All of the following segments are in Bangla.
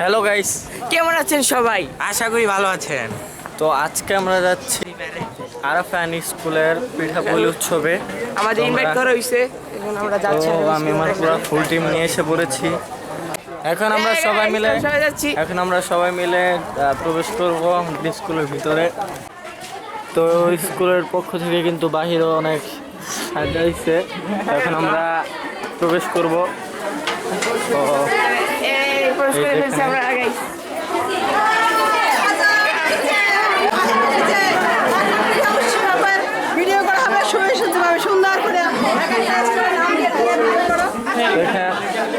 হ্যালো গাইস কেমন আছেন সবাই? আশা করি ভালো আছেন। তো আজকে আমরা যাচ্ছি আরাফান স্কুলের পিঠাপুলি উৎসবে। আমাদের ইনভাইট করা হয়েছে এখন আমরা যাচ্ছি আমি আমার পুরো ফুল টিম নিয়ে এসে পড়েছি। এখন আমরা সবাই মিলে। এখন আমরা সবাই মিলে প্রবেশ করব স্কুলের ভিতরে। তো স্কুলের পক্ষ থেকে কিন্তু বাহিরে অনেক সাজাইছে এখন আমরা প্রবেশ করব। তো প্রবেশ করে ফেলছি আমরা আগাই ভিডিও করা হবে সুন্দর সুন্দর করে। তো এটা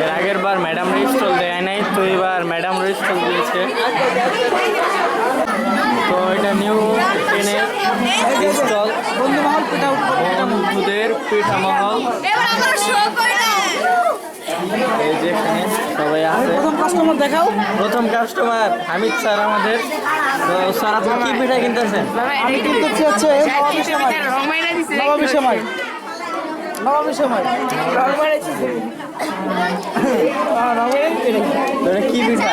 এর আগের বার ম্যাডাম রেজিস্টল দেয় নাই তো এবার ম্যাডাম রেজিস্টল দিয়েছে। তো এটা নিউ ট্রেনের স্টল বন্ধুমহল পিঠা বন্ধুদের এই যে এখানে সবাই আছে। প্রথম কাস্টমার দেখাও। প্রথম কাস্টমার হামিদ স্যার আমাদের। তো স্যার আপনি কি পিঠা কিনতেছেন? আমি কিনতেছি হচ্ছে নবাবী নবাবী নবাবী এটা কি পিঠা?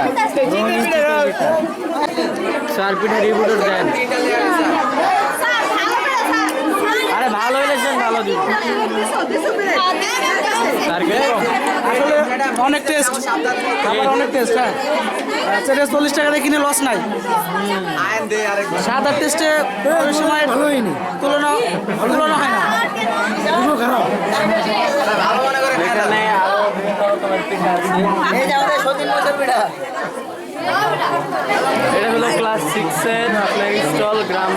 স্যার পিঠা রিপোর্টার দেন আরে ভালো হইলেছেন ভালো দিব আসলে অনেক টেস্ট খাবার অনেক টেস্ট হ্যাঁ। আচ্ছা চল্লিশ টাকা দিয়ে কিনে লস নাই। সাদার টেস্টে ওই সময় ভালো হয়নি তুলনা তুলনা হয় না। এখানে এটা হলো ক্লাস সিক্সের আপনার স্টল গ্রাম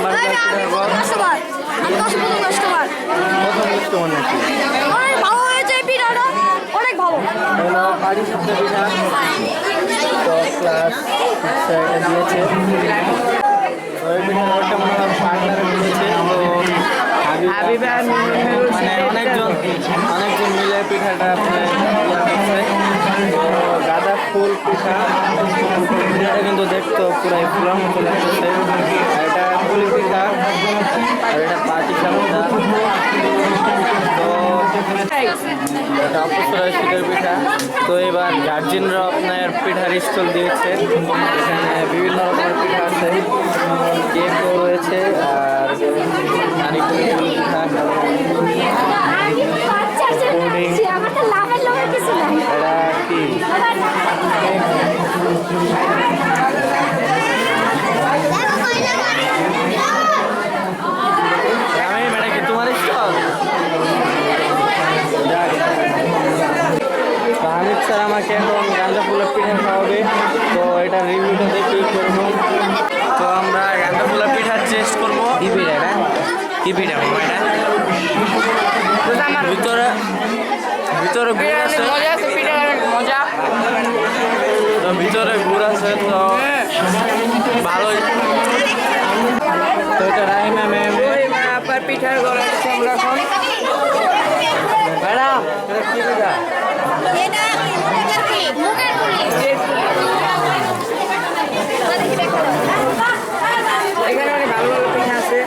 অনেকজন অনেকজন মিলে পিঠাটা আপনার ইয়ে ফুল, পিঠা। পিঠাটা কিন্তু দেখতো পুরাই ফুলার মতো লাগতেছে এটা পুলি পিঠা। আর এটা পাটি সাপটা তো এটা অপসরা শীতের পিঠা। তো এবার গার্জেনরা আপনার পিঠার স্টল দিয়েছে। এখানে বিভিন্ন রকমের পিঠা আছে। কেকও রয়েছে, আর নারিকেল পিঠা পুডিং আমার তো লাভের লোকের কিছু নাই এটা কি আমি ম্যাডাম কি তোমার স্টল তো হামিদ স্যার আমাকে এখন গাঁজা ফুলের পিঠা খাওয়াবে তো এটা রিভিউটা দেখি করব তো আমরা গাঁজা ফুলের পিঠা টেস্ট করব কি পিঠা এটা কি পিঠা এটা ভিতরে ভিতরে গুড় আছে মজা আছে পিঠা মজা তো ভিতরে গুড় আছে তো ভালোই। তো এটা রাহিমা ম্যাম। পিঠার গলা দিচ্ছি আমরা এখন ম্যাডাম এটা কি পিঠা এটা মুখের কি মুখের পুলি এখানে অনেক ভালো ভালো পিঠা আছে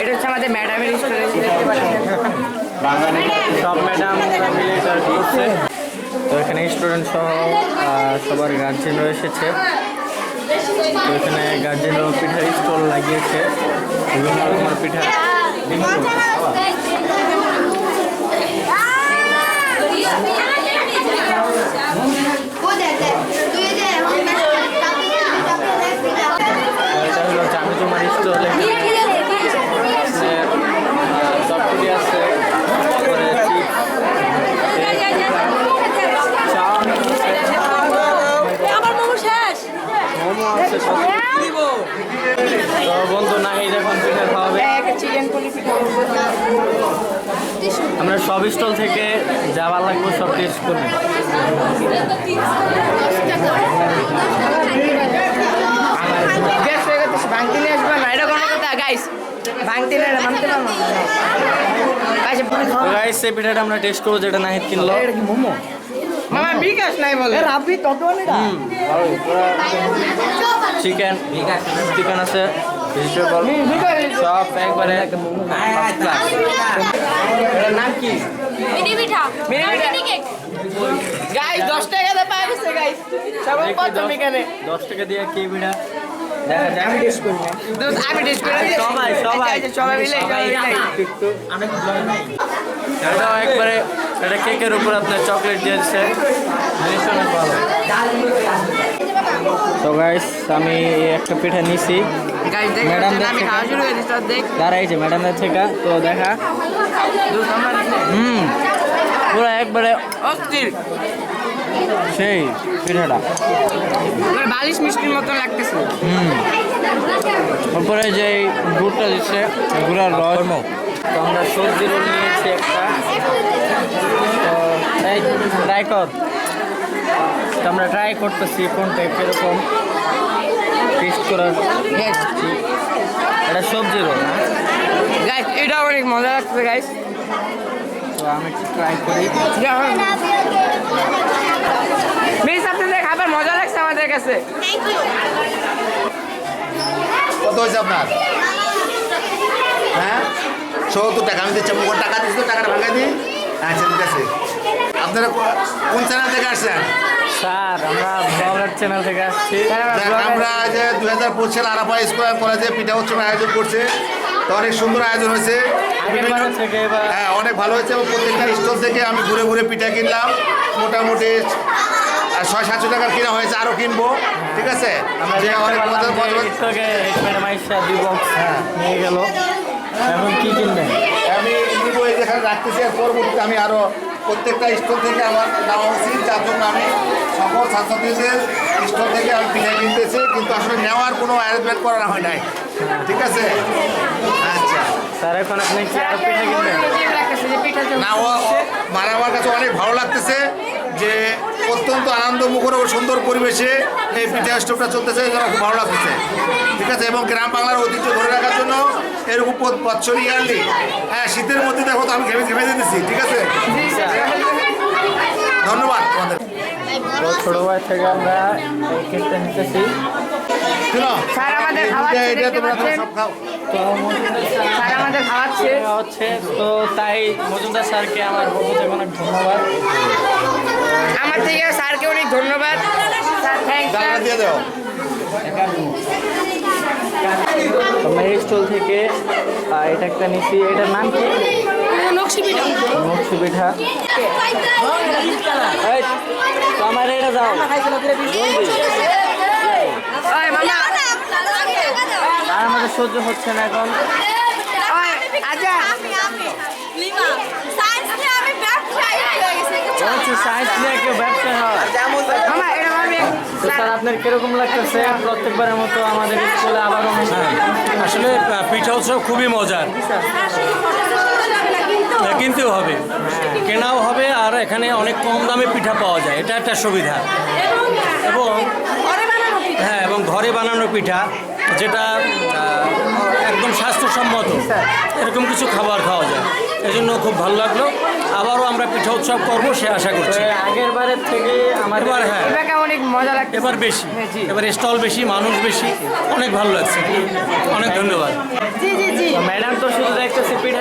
এটা হচ্ছে আমাদের ম্যাডামের স্টোরেজ দেখতে পাচ্ছেন সব ম্যাডাম মিলে করছে তো এখানে স্টুডেন্ট সহ সবার গার্জেনও এসেছে। তো এখানে গার্জেনও পিঠার স্টল লাগিয়েছে। বিভিন্ন রকমের পিঠা এটা হলো জামি তোমার স্টল চটপটি আছে তারপরে চিপস চাউমিন আমার মোমো শেষ মোমো আছে সব তো বন্ধু না এই দেখুন পিঠা খাওয়াবে একটা চিকেন পুলি পিঠা আমরা সব স্টল থেকে যা ভালো লাগবে সব টেস্ট করব গ্যাস হয়ে গেছে ভাঙতে নিয়ে আসবে না এটা কোনো কথা গাইস ভাঙতে না এটা মানতে পারব না গাইস গাইস এই পিঠাটা আমরা টেস্ট করব যেটা নাহিদ কিনলো মামা বিকাশ নাই বলে রাবি তত চিকেন চিকেন আছে ভেজিটেবল সব একবারে নাম কি mini pitha mini pitha. Guys দশ টাকাতে পাওয়া গেছে গাইস এখানে দশ টাকা দিয়ে কি বিড়া? আমি টেস্ট করি না। আমি টেস্ট করে। সবাই সবাই আচ্ছা, সবাই। মিলে সবাই মিলে। এটাও একবারে এটা কেকের উপর আপনার চকলেট দিয়েছে জিনিসটা অনেক ভালো তো গাইস আমি একটা পিঠা নিছি। ম্যাডাম দাঁড়াইছে ম্যাডামের থেকে তো দেখা। হুম। পুরো একবারে অস্থির। সেই পিঠাটা। বালিশ মিষ্টির মতন লাগতেছে। হুম। তারপরে যে গুড়টা দিচ্ছে গুড়ার রস। তো আমরা সবজি রোল নিয়েছি একটা। ট্রাই কর। তো আমরা ট্রাই করতেছি কোনটা কীরকম? টেস্ট করার এটা সবজি রোল না? গাইস এটা অনেক মজা লাগছে গাইস তো আমি একটু ট্রাই করি। মিস আপনাদের খাবার মজা লাগছে আমাদের কাছে। থ্যাংক কত হয়েছে আপনার? হ্যাঁ? সত্তর টাকা আমি দিচ্ছি টাকা দিচ্ছি টাকাটা ভাঙাই দিই। আচ্ছা ঠিক আছে। আপনারা কোন চ্যানেল থেকে আসছেন? স্যার আমরা ব্লগার চ্যানেল থেকে আসছি। দেখ, আমরা যে দুই হাজার পঁচিশ আরাফা স্কোয়ার কলেজে পিঠা উৎসবের আয়োজন করছে। তো অনেক সুন্দর আয়োজন হয়েছে। হ্যাঁ অনেক ভালো হয়েছে এবং প্রত্যেকটা স্টল থেকে আমি ঘুরে ঘুরে পিঠা কিনলাম। মোটামুটি ছয় সাতশো টাকার কিনা হয়েছে আরও কিনবো। ঠিক আছে? আমরা যে অনেক পারলাম মজার যে মজার একটুকে ম্যাডাম আইসা দুই বক্স নিয়ে গেল। এখন কি কিনবেন? আমি নিব যেখানে রাখতেছি আর পরবর্তীতে আমি আরও প্রত্যেকটা স্টোর থেকে আমার নেওয়া উচিত যার জন্য আমি সকল ছাত্রছাত্রীদের স্টোর থেকে আমি পিঠা কিনতেছি কিন্তু আসলে নেওয়ার কোনো অ্যারেঞ্জমেন্ট করা হয় নাই। ঠিক আছে? আচ্ছা স্যার এখন আপনি কি আর পিঠা কিনবেন? না ও মানে আমার কাছে অনেক ভালো লাগতেছে যে অত্যন্ত আনন্দমুখর ও সুন্দর পরিবেশে এই পিঠা স্টোভটা চলতেছে এটা খুব ভালো লাগতেছে। ঠিক আছে এবং গ্রাম বাংলার ঐতিহ্য ধরে রাখার জন্য এরকম বছর ইয়ারলি। হ্যাঁ শীতের মধ্যে দেখো তো আমি ঘেমে ঘেমে দিতেছি ঠিক আছে? ধন্যবাদ তোমাদের। ছোট ভাই থেকে আমরা নিতেছি। এটা তোমরা সব খাও। স্যার স্যার আমাদের খাওয়াচ্ছে। হচ্ছে তো তাই মজুমদার স্যারকে আমার থেকে অনেক ধন্যবাদ। আমার থেকে স্যারকে অনেক ধন্যবাদ। দিয়ে দাও। আমরা এই স্টল থেকে এটা একটা নিচ্ছি। এটার নাম কি? নকশি পিঠা মক্সি পিঠা আমার এটা যাও জলদি। মামা। আর আমাদের সহ্য হচ্ছে না এখন। আচ্ছা হয়ে হয়? আপনার কীরকম লাগতেছে? প্রত্যেকবারের মতো আমাদের স্কুলে আবার আসলে আহ, পিঠা উৎসব খুবই মজার। কিনতেও হবে। কেনাও হবে আর এখানে অনেক কম দামে পিঠা পাওয়া যায়। এটা একটা সুবিধা। এবং হ্যাঁ এবং ঘরে বানানো পিঠা। যেটা একদম স্বাস্থ্যসম্মত। এরকম কিছু খাবার খাওয়া যায়। এজন্য খুব ভালো লাগল। আবারও আমরা পিঠা উৎসব করব সে আশা করছি। এই আগের বারের থেকে আমাদের এবার হ্যাঁ। অনেক মজা লাগছে। এবার বেশি। এবার স্টল বেশি মানুষ বেশি। অনেক ভালো লাগছে। অনেক ধন্যবাদ। জি জি জি। ম্যাডাম তো শুধু দেখতেছে পিঠা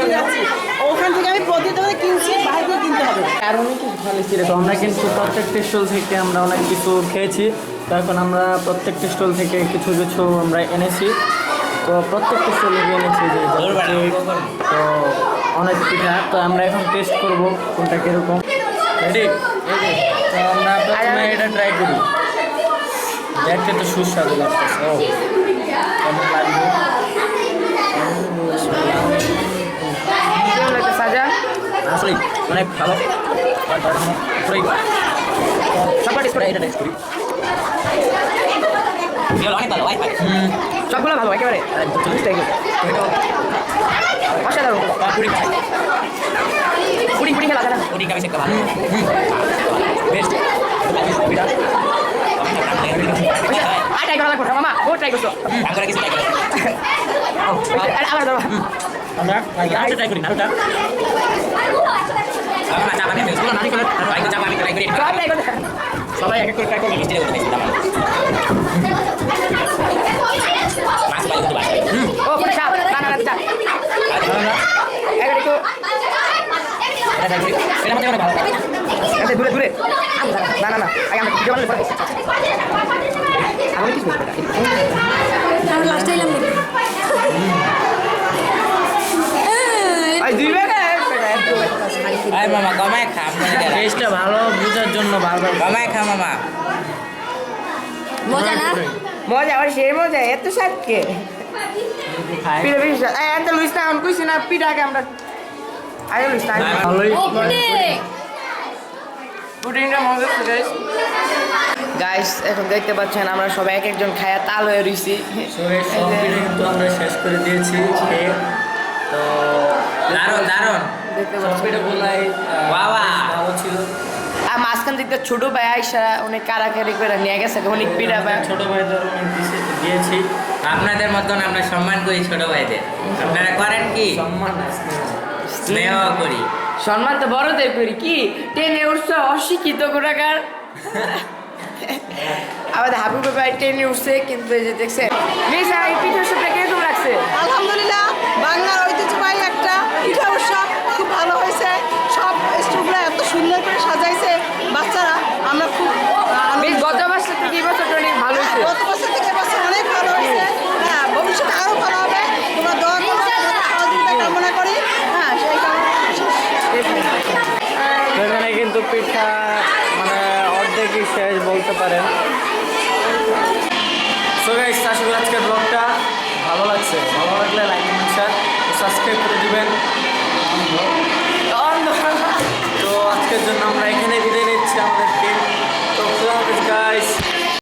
থেকে যাচ্ছি। ওখান থেকে আমি প্রতি দোকানে কিনছি বাইরে থেকে কিনতে হবে। তো আমরা কিন্তু প্রত্যেকটা স্টল থেকে আমরা অনেক কিছু খেয়েছি। তো এখন আমরা প্রত্যেকটা স্টল থেকে কিছু কিছু আমরা এনেছি। তো প্রত্যেকটা স্টল থেকে এনেছি যে তো অনেক পিঠা। তো আমরা এখন টেস্ট করব কোনটা কীরকম। রেডি তো আমরা প্রথমে এটা ট্রাই করি। দেখতে তো সুস্বাদু লাগতেছে। ও কেমন লাগবে আসলে অনেক ভালো পুরোই সবার টেস্ট করে এটা টেস্ট করি সবগুলো ভালো একেবারে। চল্লিশ টাকা। অসাধারণ। পুরি পুরি খেলা খেলা। আর ট্রাই করা লাগবে মামা ও ট্রাই করছ। আবার আমরা আরেকটা ট্রাই করি নাড়ুটা এক করে ট্রাই করব মিষ্টিটা করতে ও পুরো সাপ না না না চাপ এবার একটু এটা মধ্যে ভালো এটা দূরে দূরে না না না আগে আমরা ভিডিও বানালে আমি কিছু না। লাস্টে এলাম নাকি ভাই দুই বেলা এক বেলা এক বেলা আয় মামা গমায় খা টেস্টটা ভালো বোঝার জন্য বারবার গমায় খা মামা। মজা না? মজা আর সেই মজা এত সাতকে। পিঠা পিঠা এত লুইস না আমি কইছি না পিঠাকে আমরা আগে লুইস না ভালোই ওপরে পুডিংটা মজা তো গাইস গাইস এখন দেখতে পাচ্ছেন আমরা সবাই এক একজন খায়া তাল হয়ে রইছি। তো আমরা শেষ করে দিয়েছি তো দেখতে পিঠে বলাই বাবা। ভালো ছিল। আর মাঝখান দিকটা ছোট ভাই আইসা অনেক কারাকারি করে নিয়ে গেছে অনেক পিঠা ভাই। ছোট ভাই দিছে- দিয়েছি। আপনাদের মতন আমরা সম্মান করি ছোট ভাইদের। আপনারা করেন কি? সম্মান স্নেহ। করি। সম্মান তো বড়দের করি কি? টেনে উঠছে অশিক্ষিত কোটাকার আমাদের হাবু ভাই টেনে উঠছে কিন্তু এই যে দেখছে মিস এই পিঠা সবটা কীরকম লাগছে আলহামদুলিল্লাহ বাংলার ঐতিহ্যবাহী একটা পিঠা উৎসব খুব ভালো হয়েছে। সব স্টুগুলো এত সুন্দর করে সাজাইছে বাচ্চারা। আমরা খুব গত বছর থেকে এই অনেক ভালো হয়েছে। গত বছর থেকে এবছর অনেক ভালো হয়েছে। হ্যাঁ ভবিষ্যতে আরও ভালো হবে। তোমরা দোয়া সহযোগিতা কামনা করি। হ্যাঁ সেই কামনা এখানে কিন্তু পিঠা মানে অর্ধেকই শেষ বলতে পারেন। সো গাইস আশা করি আজকের ব্লগটা ভালো লাগছে। ভালো লাগলে লাইক সাবস্ক্রাইব করে